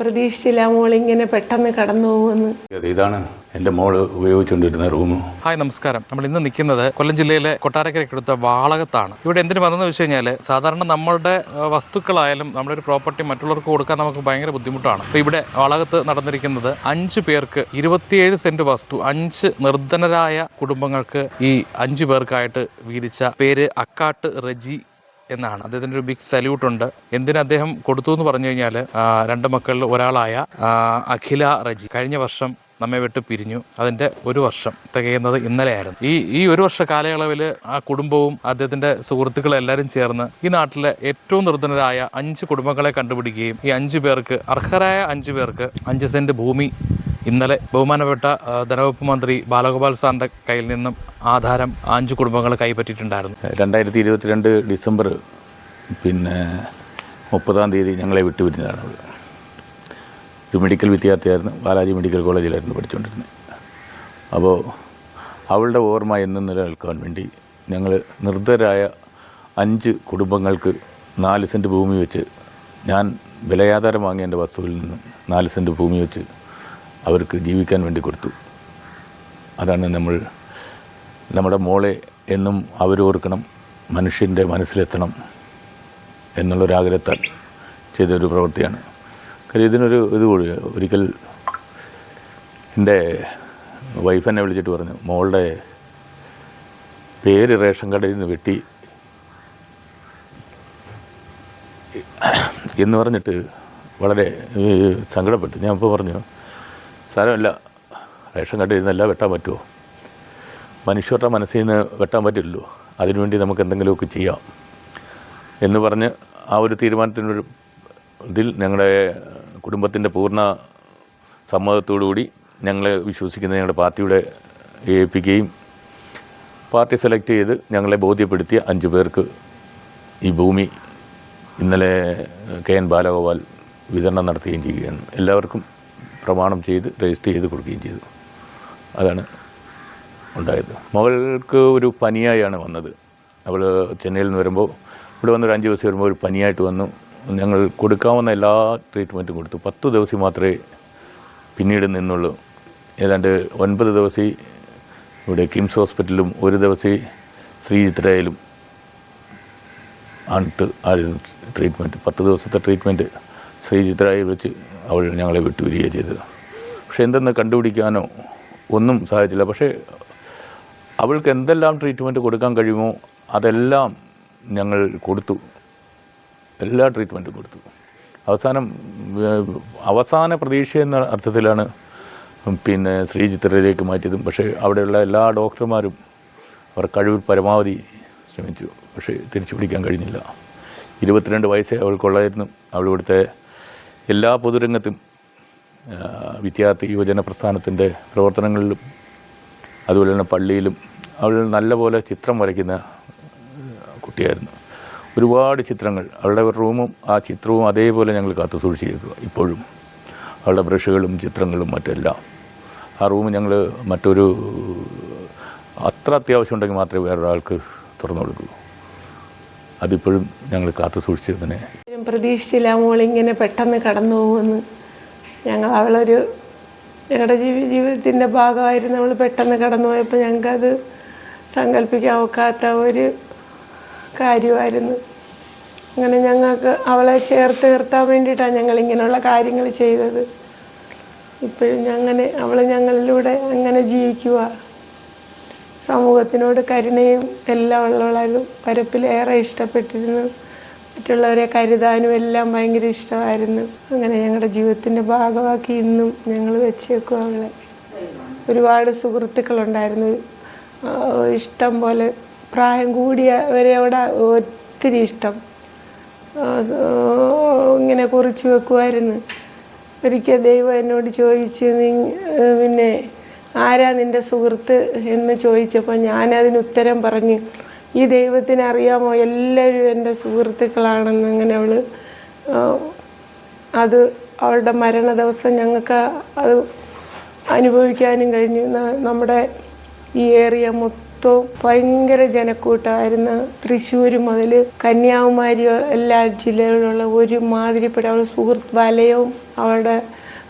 പ്രതീക്ഷിച്ചില്ല മോൾ ഇങ്ങനെ പെട്ടെന്ന് കടന്നു പോകുമെന്ന്. ഇതാണ് എന്റെ മോൾ ഉപയോഗിച്ചുകൊണ്ടിരുന്ന റൂം. ഹായ് നമസ്കാരം. നമ്മൾ ഇന്ന് നിൽക്കുന്നത് കൊല്ലം ജില്ലയിലെ കൊട്ടാരക്കരയ്ക്കടുത്ത വാളകത്താണ്. ഇവിടെ എന്തിനു വന്നതെന്ന് വെച്ച് കഴിഞ്ഞാൽ സാധാരണ നമ്മളുടെ വസ്തുക്കളായാലും നമ്മുടെ ഒരു പ്രോപ്പർട്ടി മറ്റുള്ളവർക്ക് കൊടുക്കാൻ നമുക്ക് ഭയങ്കര ബുദ്ധിമുട്ടാണ്. അപ്പോൾ ഇവിടെ വാളകത്ത് നടന്നിരിക്കുന്നത് അഞ്ച് പേർക്ക് ഇരുപത്തിയേഴ് സെന്റ് വസ്തു അഞ്ച് നിർധനരായ കുടുംബങ്ങൾക്ക് ഈ അഞ്ച് പേർക്കായിട്ട് വീതിച്ച പേര് അക്കാട്ട് റെജി എന്നാണ്. അദ്ദേഹത്തിന്റെ ഒരു ബിഗ് സല്യൂട്ട് ഉണ്ട്. എന്തിന് അദ്ദേഹം കൊടുത്തു എന്ന് പറഞ്ഞു കഴിഞ്ഞാൽ രണ്ട് മക്കളിൽ ഒരാളായ അഖില റജി കഴിഞ്ഞ വർഷം നമ്മെ വിട്ട് പിരിഞ്ഞു. അതിന്റെ ഒരു വർഷം തികയുന്നത് ഇന്നലെയായിരുന്നു. ഈ ഈ ഒരു വർഷ കാലയളവിൽ ആ കുടുംബവും അദ്ദേഹത്തിന്റെ സുഹൃത്തുക്കളും എല്ലാവരും ചേർന്ന് ഈ നാട്ടിലെ ഏറ്റവും നിർധനരായ അഞ്ച് കുടുംബങ്ങളെ കണ്ടുപിടിക്കുകയും ഈ അഞ്ച് പേർക്ക് അർഹരായ അഞ്ച് പേർക്ക് അഞ്ച് സെന്റ് ഭൂമി ഇന്നലെ ബഹുമാനപ്പെട്ട ധനവകുപ്പ് മന്ത്രി ബാലഗോപാൽ സാറിന്റെ കയ്യിൽ നിന്നും ആധാരം അഞ്ച് കുടുംബങ്ങൾ കൈപ്പറ്റിയിട്ടുണ്ടായിരുന്നു. രണ്ടായിരത്തി ഇരുപത്തിരണ്ട് ഡിസംബർ പിന്നെ മുപ്പതാം തീയതി ഞങ്ങളെ വിട്ടുപിരിഞ്ഞതാണ് അവിടെ ഒരു മെഡിക്കൽ വിദ്യാർത്ഥിയായിരുന്നു ബാലാജി മെഡിക്കൽ കോളേജിലായിരുന്നു പഠിച്ചുകൊണ്ടിരുന്നത്. അപ്പോൾ അവളുടെ ഓർമ്മ എന്നും നിലനിൽക്കാൻ വേണ്ടി ഞങ്ങൾ നിർദ്ധരായ അഞ്ച് കുടുംബങ്ങൾക്ക് നാല് സെന്റ് ഭൂമി വെച്ച് ഞാൻ വിലയാധാരം വാങ്ങിയ എന്റെ വസ്തുവിൽ നിന്ന് നാല് സെന്റ് ഭൂമി വെച്ച് അവർക്ക് ജീവിക്കാൻ വേണ്ടി കൊടുത്തു. അതാണ് നമ്മൾ നമ്മുടെ മോളെ എന്നും അവരോർക്കണം മനുഷ്യന്റെ മനസ്സിലെത്തണം എന്നുള്ളൊരാഗ്രഹത്താൽ ചെയ്തൊരു പ്രവൃത്തിയാണ്. കാര്യം ഇതിനൊരു ഇത് കൂടി ഒരിക്കൽ എന്റെ വൈഫ് എന്നെ വിളിച്ചിട്ട് പറഞ്ഞു മോളുടെ പേര് റേഷൻ കടയിൽ നിന്ന് വെട്ടി. എന്ന് പറഞ്ഞിട്ട് വളരെ സങ്കടപ്പെട്ടു. ഞാൻ ഇപ്പോൾ പറഞ്ഞു സാരമല്ല. റേഷൻ കണ്ടിരുന്നല്ല വെട്ടാൻ പറ്റുമോ? മനുഷ്യരുടെ മനസ്സിൽ നിന്ന് വെട്ടാൻ പറ്റില്ലല്ലോ. അതിനുവേണ്ടി നമുക്ക് എന്തെങ്കിലുമൊക്കെ ചെയ്യാം. എന്ന് പറഞ്ഞ് ആ ഒരു തീരുമാനത്തിനൊരു ഇതിൽ ഞങ്ങളുടെ കുടുംബത്തിന്റെ പൂർണ സമ്മതത്തോടുകൂടി ഞങ്ങളെ വിശ്വസിക്കുന്ന ഞങ്ങളുടെ പാർട്ടിയുടെ ഏൽപ്പിക്കുകയും പാർട്ടി സെലക്ട് ചെയ്ത് ഞങ്ങളെ ബോധ്യപ്പെടുത്തിയ അഞ്ച് പേർക്ക് ഈ ഭൂമി ഇന്നലെ കെ എൻ ബാലഗോപാൽ വിതരണം നടത്തുകയും ചെയ്യുകയാണ്. എല്ലാവർക്കും പ്രമാണം ചെയ്ത് രജിസ്റ്റർ ചെയ്ത് കൊടുക്കുകയും ചെയ്തു. അതാണ് ഉണ്ടായത്. മകൾക്ക് ഒരു പനിയായാണ് വന്നത്. അവൾ ചെന്നൈയിൽ നിന്ന് വരുമ്പോൾ ഇവിടെ വന്നൊരു അഞ്ച് ദിവസം വരുമ്പോൾ ഒരു പനിയായിട്ട് വന്നു. ഞങ്ങൾ കൊടുക്കാവുന്ന എല്ലാ ട്രീറ്റ്മെന്റും കൊടുത്തു. പത്ത് ദിവസം മാത്രമേ പിന്നീട് നിന്നുള്ളൂ. ഏതാണ്ട് ഒൻപത് ദിവസം ഇവിടെ കിംസ് ഹോസ്പിറ്റലിലും ഒരു ദിവസം ശ്രീചിത്രയിലും ആണിട്ട് ആ ട്രീറ്റ്മെന്റ് പത്ത് ദിവസത്തെ ട്രീറ്റ്മെന്റ് ശ്രീചിത്രയിൽ വെച്ച് അവൾ ഞങ്ങളെ വിട്ടുവരികയാണ് ചെയ്തത്. പക്ഷെ എന്തെന്ന് കണ്ടുപിടിക്കാനോ ഒന്നും സാധിച്ചില്ല. പക്ഷേ അവൾക്ക് എന്തെല്ലാം ട്രീറ്റ്മെന്റ് കൊടുക്കാൻ കഴിയുമോ അതെല്ലാം ഞങ്ങൾ കൊടുത്തു. എല്ലാ ട്രീറ്റ്മെന്റും കൊടുത്തു. അവസാനം അവസാന പ്രതീക്ഷ എന്ന അർത്ഥത്തിലാണ് പിന്നെ ശ്രീചിത്രയിലേക്ക് മാറ്റിയതും. പക്ഷേ അവിടെയുള്ള എല്ലാ ഡോക്ടർമാരും അവർ കഴിവിൽ പരമാവധി ശ്രമിച്ചു. പക്ഷേ തിരിച്ചു പിടിക്കാൻ കഴിഞ്ഞില്ല. ഇരുപത്തിരണ്ട് വയസ്സേ അവൾക്കുള്ളായിരുന്നു. അവൾ ഇവിടുത്തെ എല്ലാ പൊതുരംഗത്തും വിദ്യാർത്ഥി യുവജന പ്രസ്ഥാനത്തിന്റെ പ്രവർത്തനങ്ങളിലും അതുപോലെ തന്നെ പള്ളിയിലും അവൾ നല്ലപോലെ ചിത്രം വരയ്ക്കുന്ന കുട്ടിയായിരുന്നു. ഒരുപാട് ചിത്രങ്ങൾ അവളുടെ റൂമും ആ ചിത്രവും അതേപോലെ ഞങ്ങൾ കാത്തു സൂക്ഷിച്ചിരിക്കുക ഇപ്പോഴും. അവളുടെ ബ്രഷുകളും ചിത്രങ്ങളും മറ്റെല്ലാം. ആ റൂം ഞങ്ങൾ മറ്റൊരു അത്ര അത്യാവശ്യം ഉണ്ടെങ്കിൽ മാത്രമേ വേറൊരാൾക്ക് തുറന്നു കൊടുക്കൂ. അതിപ്പോഴും ഞങ്ങൾ കാത്തു സൂക്ഷിച്ച് തന്നെ ഒരിക്കലും പ്രതീക്ഷിച്ചില്ല മോളിങ്ങനെ പെട്ടെന്ന് കടന്നു പോകുമെന്ന്. ഞങ്ങൾ അവളൊരു ഞങ്ങളുടെ ജീവി ജീവിതത്തിന്റെ ഭാഗമായിരുന്നു അവൾ പെട്ടെന്ന് കടന്നു പോയപ്പോൾ ഞങ്ങൾക്കത് സങ്കല്പിക്കാൻ ഒക്കാത്ത ഒരു കാര്യമായിരുന്നു. അങ്ങനെ ഞങ്ങൾക്ക് അവളെ ചേർത്ത് നിർത്താൻ വേണ്ടിയിട്ടാണ് ഞങ്ങൾ ഇങ്ങനെയുള്ള കാര്യങ്ങൾ ചെയ്തത്. ഇപ്പോഴും ഞങ്ങനെ അവൾ ഞങ്ങളിലൂടെ അങ്ങനെ ജീവിക്കുക സമൂഹത്തിനോട് കരുണയും എല്ലാം ഉള്ളവളായിരുന്നു പരപ്പിലേറെ ഇഷ്ടപ്പെട്ടിരുന്നു. മറ്റുള്ളവരെ കരുതാനും എല്ലാം ഭയങ്കര ഇഷ്ടമായിരുന്നു. അങ്ങനെ ഞങ്ങളുടെ ജീവിതത്തിന്റെ ഭാഗമാക്കി ഇന്നും ഞങ്ങൾ വെച്ചേക്കും അവളെ. ഒരുപാട് സുഹൃത്തുക്കളുണ്ടായിരുന്നു. ഇഷ്ടം പോലെ പ്രായം കൂടിയവരോട് ഒത്തിരി ഇഷ്ടം. ഇങ്ങനെ കുറിച്ച് വെക്കുമായിരുന്നു ഒരിക്കൽ ദൈവം എന്നോട് ചോദിച്ച് നീ പിന്നെ ആരാ നിന്റെ സുഹൃത്ത്? എന്ന് ചോദിച്ചപ്പോൾ ഞാനതിന് ഉത്തരം പറഞ്ഞു. ഈ ദൈവത്തിന് അറിയാമോ? എല്ലാവരും എന്റെ സുഹൃത്തുക്കളാണെന്ന് അങ്ങനെ അവൾ അത് അവളുടെ മരണ ദിവസം ഞങ്ങൾക്ക് അത് അനുഭവിക്കാനും കഴിഞ്ഞു. നമ്മുടെ ഈ ഏരിയ മൊത്തം മൊത്തവും ഭയങ്കര ജനക്കൂട്ടമായിരുന്നു തൃശ്ശൂർ മുതൽ കന്യാകുമാരി എല്ലാ ജില്ലകളിലുള്ള ഒരു മാതിരിപ്പെട്ട അവളുടെ സുഹൃത്ത് വലയവും അവളുടെ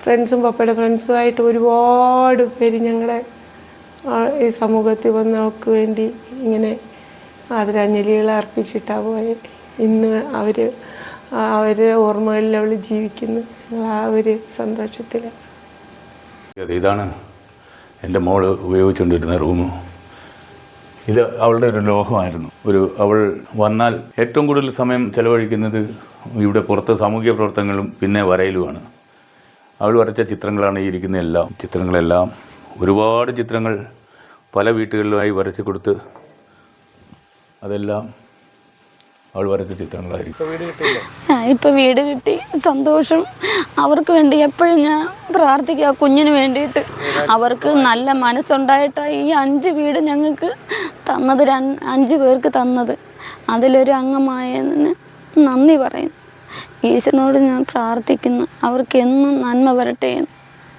ഫ്രണ്ട്സും പപ്പയുടെ ഫ്രണ്ട്സുമായിട്ട് ഒരുപാട് പേര് ഞങ്ങളുടെ ഈ സമൂഹത്തിൽ വന്നവർക്ക് വേണ്ടി ഇങ്ങനെ ആദരാഞ്ജലികൾ അർപ്പിച്ചിട്ടാണ് പോയത്. ഇന്ന് അവർ അവരുടെ ഓർമ്മകളിൽ അവൾ ജീവിക്കുന്നു. ആ ഒരു സന്തോഷത്തിലാണ് ഇതാണ് എന്റെ മോൾ ഉപയോഗിച്ചുകൊണ്ടിരുന്ന റൂം. ഇത് അവളുടെ ഒരു ലോഹമായിരുന്നു. ഒരു അവൾ വന്നാൽ ഏറ്റവും കൂടുതൽ സമയം ചെലവഴിക്കുന്നത് ഇവിടെ പുറത്ത് സാമൂഹിക പ്രവർത്തനങ്ങളും പിന്നെ വരയിലുമാണ്. അവൾ വരച്ച ചിത്രങ്ങളാണ് ഈ ഇരിക്കുന്ന എല്ലാം. ചിത്രങ്ങളെല്ലാം ഒരുപാട് ചിത്രങ്ങൾ പല വീട്ടുകളിലുമായി വരച്ച് കൊടുത്ത് അതെല്ലാം അവൾ വരച്ച ചിത്രങ്ങളായിരിക്കും. ആ, ഇപ്പൊ വീട് കിട്ടി. സന്തോഷം. അവർക്ക് വേണ്ടി എപ്പോഴും ഞാൻ പ്രാർത്ഥിക്കുക കുഞ്ഞിന് വേണ്ടിയിട്ട്. അവർക്ക് നല്ല മനസ്സുണ്ടായിട്ട് ഈ അഞ്ച് വീട് ഞങ്ങൾക്ക് തന്നത് അഞ്ച് പേർക്ക് തന്നത്. അതിലൊരു അംഗമായതിന് നന്ദി പറയുന്നു. ഈശ്വരനോട് ഞാൻ പ്രാർത്ഥിക്കുന്നു. അവർക്ക് എന്നും നന്മ വരട്ടെ എന്ന്.